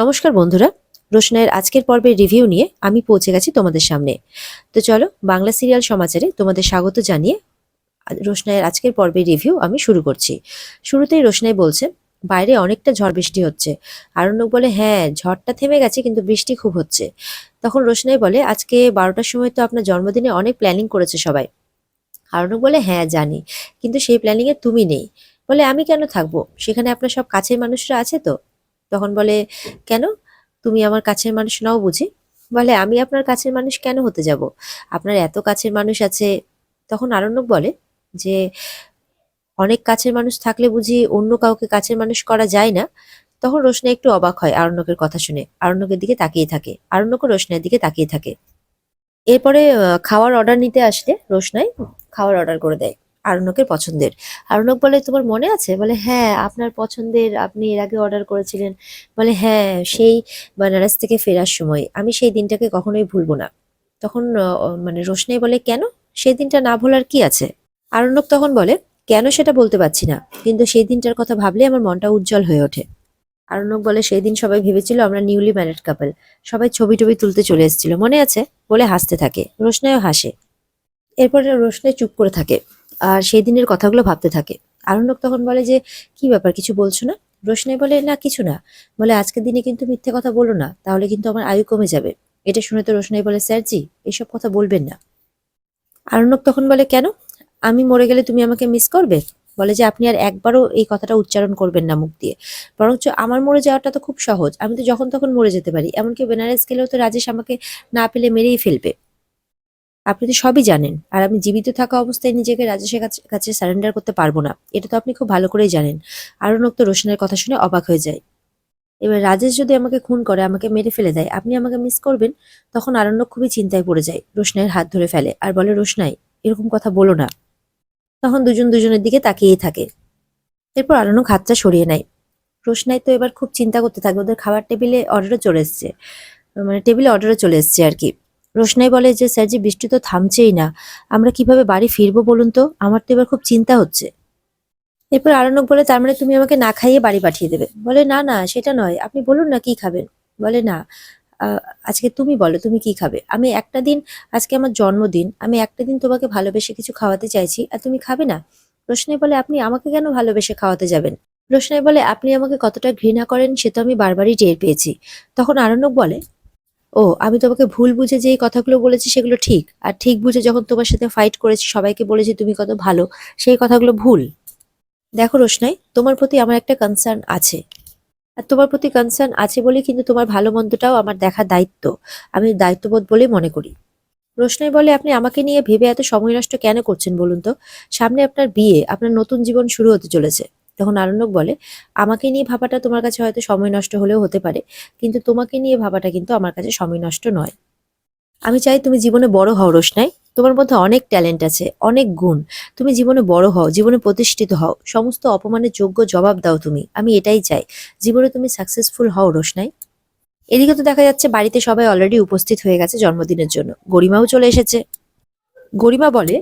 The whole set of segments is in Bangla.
নমস্কার বন্ধুরা। রোশনায়ের আজকের পর্বের রিভিউ নিয়ে আমি পৌঁছে গেছি তোমাদের সামনে। তো চলো, বাংলা সিরিয়াল সমাচারে তোমাদের স্বাগত জানিয়ে রোশনাইয়ের আজকের পর্বের রিভিউ আমি শুরু করছি। শুরুতেই রোশনাই বলছে, বাইরে অনেকটা ঝড় বৃষ্টি হচ্ছে। আরণ্যক বলে হ্যাঁ ঝড়টা থেমে গেছে, কিন্তু বৃষ্টি খুব হচ্ছে। তখন রোশনাই বলে, আজকে বারোটার সময় তো আপনার জন্মদিনে অনেক প্ল্যানিং করেছে সবাই। আরণ্যক বলে হ্যাঁ জানি, কিন্তু সেই প্ল্যানিংয়ে তুমি নেই। বলে, আমি কেন থাকব? সেখানে আপনার সব কাছের মানুষরা আছে তো? তখন বলে, কেন? তুমি আমার কাছের মানুষ নাও বুঝি? বলে, আমি আপনার কাছের মানুষ কেন হতে যাব? আপনার এত কাছের মানুষ আছে। তখন আরণ্যক বলে যে, অনেক কাছের মানুষ থাকলে বুঝি অন্য কাউকে কাছের মানুষ করা যায় না? তখন রোশনা একটু অবাক হয় আরণ্যকের কথা শুনে। আরণ্যকের দিকে তাকিয়ে থাকে। আরণ্যকও রোশনার দিকে তাকিয়ে থাকে। এরপরে খাওয়ার অর্ডার নিতে আসলে রোশনাই খাওয়ার অর্ডার করে দেয়। আরণ্যকের পছন্দের। আরণ্যক বলে, তোমার মনে আছে? বলে হ্যাঁ আপনার পছন্দের, আপনি এর আগে অর্ডার করেছিলেন। বলে হ্যাঁ সেই বানারস থেকে ফেরার সময়। আমি সেই দিনটাকে কখনোই ভুলবো না। তখন মানে রোশনাই বলে, কেন? সেই দিনটা না ভোলার কি আছে? আরণ্যক তখন বলে, কেন সেটা বলতে পারছি না, কিন্তু সেই দিনটার কথা ভাবলে আমার মনটা উজ্জ্বল হয়ে ওঠে। আরণ্যক বলে, সেই দিন সবাই ভেবেছিল আমরা নিউলি ম্যারিড কাপল সবাই ছবি টবি তুলতে চলে এসেছিল। মনে আছে? বলে হাসতে থাকে। রোশনাইও হাসে। এরপরে রোশনাই চুপ করে থাকে। আর সেই দিনের কথাগুলো ভাবতে থাকে। আরণ্যক তখন বলে যে, কি ব্যাপার, কিছু বলছো না? রোশনাই বলে, না, কিছু না। বলে, আজকের দিনে কিন্তু মিথ্যে কথা বলো না, তাহলে কিন্তু আমার আয়ু কমে যাবে। এটা শুনে তো রোশনাই বলে স্যারজি এসব কথা বলবেন না। আরণ্যক তখন বলে, কেন? আমি মরে গেলে তুমি আমাকে মিস করবে? বলে যে, আপনি আর একবারও এই কথাটা উচ্চারণ করবেন না মুখ দিয়ে। বরঞ্চ আমার মরে যাওয়াটা তো খুব সহজ। আমি তো যখন তখন মরে যেতে পারি। এমনকি বেনারস গেলেও তো রাজেশ আমাকে না পেলে মেরেই ফেলবে। আপনি তো সবই জানেন। আর আমি জীবিত থাকা অবস্থায় নিজেকে রাজেশের কাছে- সারেন্ডার করতে পারব না। এটা তো আপনি খুব ভালো করেই জানেন। আরণ্যক তো রোশনের কথা শুনে অবাক হয়ে যায়। এবার রাজেশ যদি আমাকে খুন করে, আমাকে মেরে ফেলে দেয়, আপনি আমাকে মিস করবেন, তখন আরণ্যক খুবই চিন্তায় পড়ে যায়। রোশনাইয়ের হাত ধরে ফেলে। আর বলে, রোশনাই, এরকম কথা বলো না। তখন দুজন দুজনের দিকে তাকিয়েই থাকে। এরপর আরণ্যক হাতটা সরিয়ে নেয়। রোশনাই তো এবার খুব চিন্তা করতে থাকে। ওদের খাবার টেবিলে অর্ডারও চলে এসছে। মানে টেবিলে অর্ডারও চলে এসছে আর কি। রোশনাই বলে যে স্যারজি বৃষ্টি তো থামছেই না। আমরা কীভাবে বাড়ি ফিরবো বলুন তো? আমার তো এবার খুব চিন্তা হচ্ছে। এরপর আরণ্যক বলে, তার মানে তুমি আমাকে না খাইয়ে বাড়ি পাঠিয়ে দেবে? বলে, না না, সেটা নয়। আপনি বলুন না কি খাবেন? বলে, না আজকে তুমি বলো, তুমি কি খাবে? আমি একটা দিন, আজকে আমার জন্মদিন, আমি একটা দিন তোমাকে ভালোবেসে কিছু খাওয়াতে চাইছি, আর তুমি খাবে না? রোশনাই বলে, আপনি আমাকে কেন ভালোবেসে খাওয়াতে যাবেন? রোশনাই বলে, আপনি আমাকে কতটা ঘৃণা করেন, সে তো আমি বারবারই টের পেয়েছি। তখন আরণ্যক বলে ও, আমি তোমাকে ভুল বুঝে যে কথাগুলো বলেছি সেগুলো ঠিক। আর ঠিক বুঝে যখন তোমার সাথে ফাইট করেছি, সবাইকে বলেছি তুমি কত ভালো, সেই কথাগুলো ভুল। দেখো রোশনাই, তোমার প্রতি আমার একটা কনসার্ন আছে। আর তোমার প্রতি কনসার্ন আছে বলে কিন্তু তোমার ভালো মন্দটাও আমার দেখা দায়িত্ব। আমি দায়িত্ববোধ বলেই মনে করি। রোশনাই বলে, আপনি আমাকে নিয়ে ভেবে এত সময় নষ্ট কেন করছেন বলুন তো? সামনে আপনার বিয়ে, আপনার নতুন জীবন শুরু হতে চলেছে। তখন আরণ্যক বলে, আমাকে নিয়ে ভাবাটা তোমার কাছে হয়তো সময় নষ্ট হলেও হতে পারে, কিন্তু তোমাকে নিয়ে ভাবাটা কিন্তু আমার কাছে সময় নষ্ট নয়। আমি চাই তুমি জীবনে বড় হও, রোশনাই। তোমার মধ্যে অনেক ট্যালেন্ট আছে, অনেক গুণ। তুমি জীবনে বড় হও, জীবনে প্রতিষ্ঠিত হও। সমস্ত অপমানের যোগ্য জবাব দাও তুমি, আমি এটাই চাই। জীবনে তুমি সাকসেসফুল হও, রোশনাই। এদিকে তো দেখা যাচ্ছে বাড়িতে সবাই অলরেডি উপস্থিত হয়ে গেছে জন্মদিনের জন্য। গরিমাও চলে এসেছে। গরিমা বলে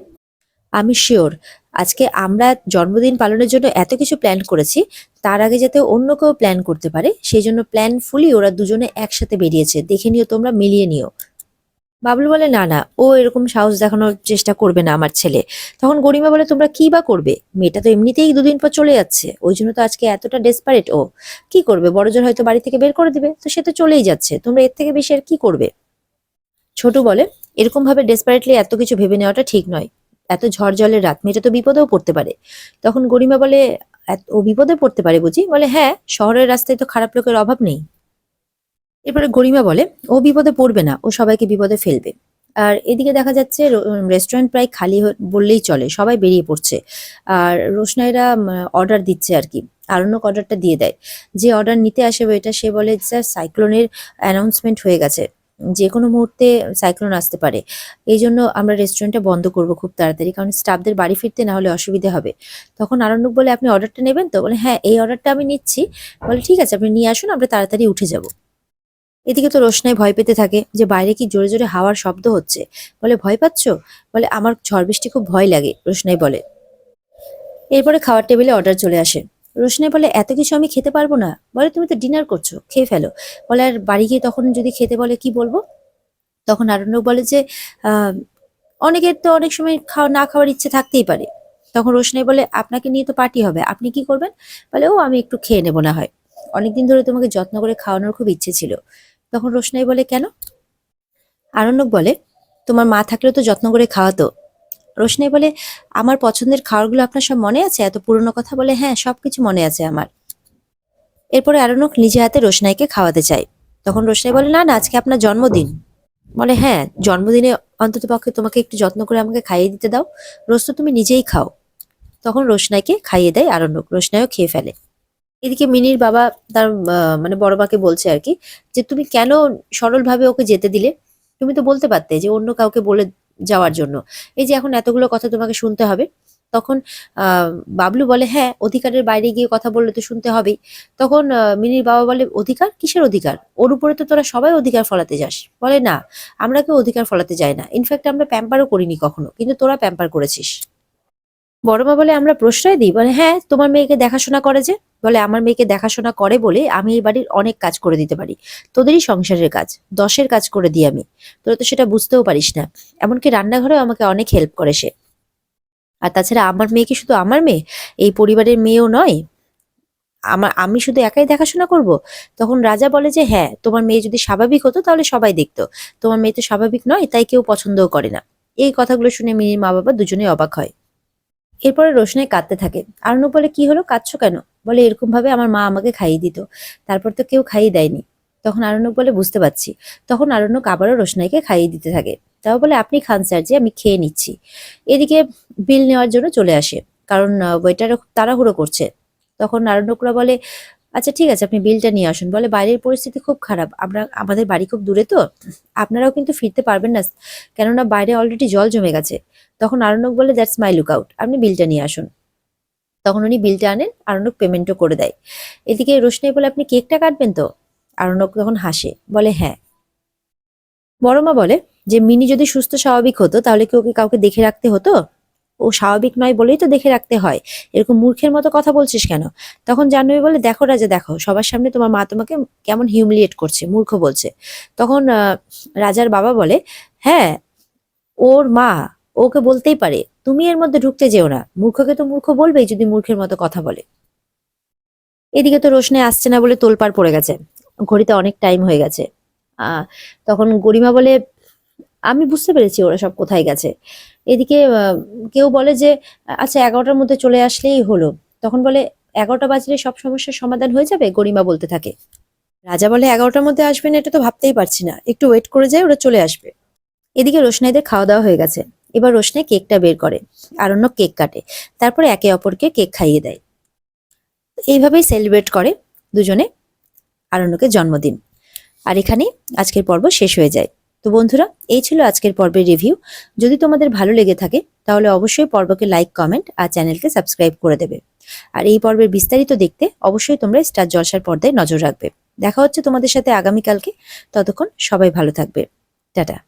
আমি শিওর আজকে আমরা জন্মদিন পালনের জন্য এত কিছু প্ল্যান করেছি, তার আগে যাতে অন্য কেউ প্ল্যান করতে পারে, সেই জন্য প্ল্যান ফুলি ওরা দুজনে একসাথে বেরিয়েছে। দেখে নিও তোমরা, মিলিয়ে নিও। বাবলু বলে, না না, ও এরকম সাহস দেখানোর চেষ্টা করবে না আমার ছেলে। তখন গরিমা বলে, তোমরা কি বা করবে? মেয়েটা তো এমনিতেই দুদিন পর চলে যাচ্ছে। ওই জন্য তো আজকে এতটা ডেসপারেট ও। কি করবে? বড়জন হয়তো বাড়ি থেকে বের করে দিবে, তো সে তো চলেই যাচ্ছে। তোমরা এর থেকে বেশি আর কি করবে? ছোট বলে, এরকম ভাবে ডেসপারেটলি এত কিছু ভেবে নেওয়াটা ঠিক নয়। এত ঝড় জলের রাত, মেয়েটা তো বিপদেও পড়তে পারে। তখন গরিমা বলে, "এত- ও বিপদে পড়তে পারে বুঝি? বলে হ্যাঁ শহরের রাস্তায় তো খারাপ লোকের অভাব নেই। এরপরে গরিমা বলে, ও বিপদে পড়বে না, ও সবাইকে বিপদে ফেলবে। আর এদিকে দেখা যাচ্ছে রেস্টুরেন্ট প্রায় খালি বললেই চলে, সবাই বেরিয়ে পড়ছে। আর রোশনাইরা অর্ডার দিচ্ছে আর কি, আরণ্যক অর্ডারটা দিয়ে দেয়। যে অর্ডার নিতে আসে এটা সে বলে, স্যার সাইক্লোনের অ্যানাউন্সমেন্ট হয়ে গেছে। যে কোনো মুহূর্তে সাইক্লোন আসতে পারে। এই জন্য আমরা রেস্টুরেন্টটা বন্ধ করব খুব তাড়াতাড়ি। কারণ স্টাফদের বাড়ি ফিরতে না হলে অসুবিধা হবে। তখন আরণ্যক বলে, আপনি অর্ডারটা নেবেন? তো বলে হ্যাঁ এই অর্ডারটা আমি নিচ্ছি। বলে, ঠিক আছে, আপনি নিয়ে আসুন, আমরা তাড়াতাড়ি উঠে যাব। এদিকে তো রোশনাই ভয় পেতে থাকে যে, বাইরে কি জোরে জোরে হাওয়ার শব্দ হচ্ছে? বলে, ভয় পাচ্ছ? বলে, আমার ঝড় বৃষ্টি খুব ভয় লাগে, রোশনাই বলে। এরপরে খাওয়ার টেবিলে অর্ডার চলে আসে। রোশনাই বলে, এত কিছু আমি খেতে পারব না। বলে, তুমি তো ডিনার করছ, খেয়ে ফেলো। বলে, আর বাড়ি গিয়ে তখন যদি খেতে বলে, কি বলব? তখন আরণ্যক বলে যে অনেকের তো অনেক সময় খাওয়া, না খাওয়ার ইচ্ছে থাকতেই পারে। তখন রোশনাই বলে, আপনাকে নিয়ে তো পার্টি হবে, আপনি কি করবেন? বলে, ও, আমি একটু খেয়ে নেব না হয়। অনেকদিন ধরে তোমাকে যত্ন করে খাওয়ানোর খুব ইচ্ছে ছিল। তখন রোশনাই বলে, কেন? আরণ্যক বলে, তোমার মা থাকলেও তো যত্ন করে খাওয়াতো। রোশনাই বলে, আমার পছন্দের খাবারগুলো আপনার সব মনে আছে? এত পুরনো কথা বলে হ্যাঁ সবকিছু মনে আছে আমার। এরপরে আরণ্যক নিজে হাতে রোশনাইকে খাওয়াতে চায়। তখন রোশনাই বলে, না না, আজকে আপনার জন্মদিন। বলে হ্যাঁ জন্মদিনে অন্তত পক্ষে তোমাকে একটু যত্ন করে আমাকে খাইয়ে দিতে দাও। রোজ তো তুমি নিজেই খাও। তখন রোশনাইকে খাইয়ে দেয় আরণ্যক। রোশনাইও খেয়ে ফেলে। এদিকে মিনির বাবা তার মানে বড় মাকে বলছে আর কি, যে, তুমি কেন সরলভাবে ওকে যেতে দিলে? তুমি তো বলতে পারতে যে, অন্য কাউকে বলে যাওয়ার জন্য। এই যে এখন এতগুলো কথা তোমাকে শুনতে হবে, তখন বাবলু বলে হ্যাঁ অধিকারের বাইরে গিয়ে কথা বললে তো শুনতে হবেই। তখন মিনির বাবা বলে, অধিকার? কিসের অধিকার? ওর উপরে তো তোরা সবাই অধিকার ফলাতে যাস। বলে, না, আমরা কেউ অধিকার ফলাতে যাই না। ইনফ্যাক্ট আমরা প্যাম্পারও করিনি কখনো, কিন্তু তোরা প্যাম্পার করেছিস। বড় মা বলে, আমরা প্রশ্রয় দিই? বলে হ্যাঁ তোমার মেয়েকে দেখাশোনা করে যে। বলে, আমার মেয়েকে দেখাশোনা করে বলে আমি এই বাড়ির অনেক কাজ করে দিতে পারি। তোদেরই সংসারের কাজ, দশের কাজ করে দিই আমি। তোরা তো সেটা বুঝতেও পারিস না। এমনকি রান্নাঘরেও আমাকে অনেক হেল্প করে সে। আর তাছাড়া আমার মেয়ে কি শুধু আমার মেয়ে? এই পরিবারের মেয়েও নয়। আমার, আমি শুধু একাই দেখাশোনা করব? তখন রাজা বলে যে হ্যাঁ তোমার মেয়ে যদি স্বাভাবিক হতো তাহলে সবাই দেখতো। তোমার মেয়ে তো স্বাভাবিক নয়, তাই কেউ পছন্দও করে না। এই কথাগুলো শুনে মিনির মা বাবা দুজনেই অবাক হয়। এরপরে রোশনাই কাঁদতে থাকে। আরণ্যক বলে, কি হলো? কাঁদছো কেন? বলে এরকম ভাবে আমার মা আমাকে খাইয়ে দিত। তারপর তো কেউ খাইয়ে দেয়নি। তখন আরণ্যক বলে, বুঝতে পারছি। তখন আরণ্যক আবারও রোশনাইকে খাইয়ে দিতে থাকে। তাও বলে, আপনি খান স্যার যে আমি খেয়ে নিচ্ছি। এদিকে বিল নেওয়ার জন্য চলে আসে। কারণ ওয়েটারও তাড়াহুড়ো করছে। তখন আরণ্যকরা বলে আচ্ছা ঠিক আছে, আপনি বিলটা নিয়ে আসুন। বলে বাইরের পরিস্থিতি খুব খারাপ। আমরা, আমাদের বাড়ি খুব দূরে তো। আপনারাও কিন্তু ফিরতে পারবেন না, কেননা বাইরে অলরেডি জল জমে গেছে। তখন আরণ্যক বলে দ্যাটস মাই লুক আউট আপনি বিলটা নিয়ে আসুন। তখন উনি বিলটা আনেন, আরণ্যক পেমেন্টও করে দেয়। এদিকে রোশনাই বলে, আপনি কেকটা কাটবেন তো? আরণ্যক তখন হাসে, বলে হ্যাঁ। বড়মা বলে, যে মিনি যদি সুস্থ, স্বাভাবিক হতো, তাহলে কি ওকে কাউকে দেখে রাখতে হতো? ও স্বাভাবিক নয় বলেই তো দেখে রাখতে হয়। এরকম মূর্খের মতো কথা বলছিস কেন? তখন জাহ্নবী বলে, দেখো রাজা, দেখো, সবার সামনে তোমার মা তোমাকে কেমন হিউমিলিয়েট করছে, মূর্খ বলছে। তখন রাজার বাবা বলে হ্যাঁ ওর মা ওকে বলতেই পারে, তুমি এর মধ্যে ঢুকতে যেও না, মূর্খকে তো মূর্খ বলবেই যদি মূর্খের মতো কথা বলে। এদিকে তো রোশনে আসছে না বলে তোলপাড় পড়ে গেছে। ঘড়িতে অনেক টাইম হয়ে গেছে। তখন গরিমা বলে, আমি বুঝতে পেরেছি ওরা সব কোথায় গেছে। এদিকে কেউ বলে যে আচ্ছা এগারোটার মধ্যে চলে আসলেই হলো। তখন বলে, এগারোটা বাজলে সব সমস্যার সমাধান হয়ে যাবে? গরিমা বলতে থাকে। রাজা বলে, এগারোটার মধ্যে আসবে না এটা তো ভাবতেই পারছি না। একটু ওয়েট করে যায়, ওরা চলে আসবে। এদিকে রোশনাইদের খাওয়া দাওয়া হয়ে গেছে। এবার রোশনাই কেকটা বের করে আরণ্য কেক কাটে। তারপরে একে অপরকে কেক খাইয়ে দেয়। এইভাবেই সেলিব্রেট করে দুজনে আরণ্যকের জন্মদিন। আর এখানে আজকের পর্ব শেষ হয়ে যায়। তো বন্ধুরা, এই ছিল আজকের পর্বের রিভিউ যদি তোমাদের ভালো লেগে থাকে, তাহলে অবশ্যই পর্বকে লাইক কমেন্ট আর চ্যানেলকে সাবস্ক্রাইব করে দেবে। আর এই পর্বের বিস্তারিত দেখতে অবশ্যই তোমরা স্টার জলসার পর্দায় নজর রাখবে। দেখা হচ্ছে তোমাদের সাথে আগামীকালকে। ততক্ষণ সবাই ভালো থাকবে। টাটা।